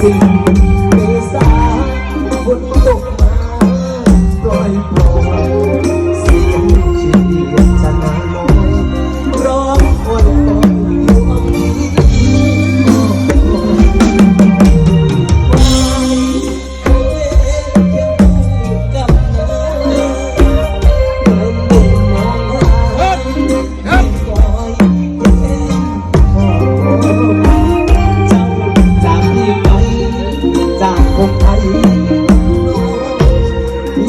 see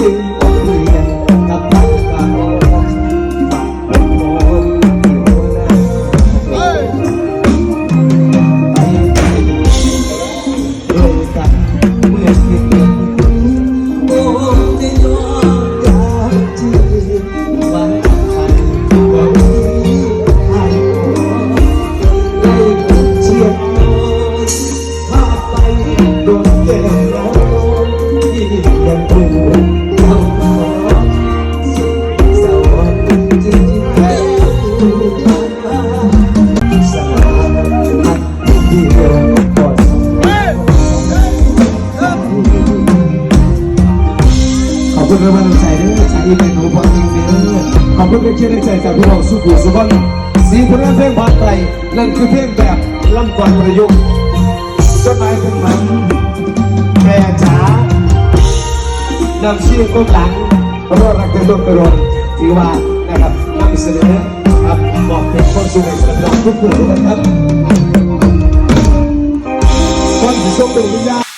You. คุณกำลันใจด้วยจากอีเมนูพอสิ่งเสียด้วขอบคุณเป็นเชื่อใจจากพี่น้องสุขุสุบันสีพลังเพลงบาดไตนั่นคือเพลงแบบลำกวนประยุกต์จะไปายเป็นมันแม่จ๋านำชื่อก้มหลังรอรักเดินรถไปรนที่ว่านะครับนำเสนอครับบอกเป็นคนสูงให้กันองทุกคนนะครับคนที่ชมเป็นวิญญา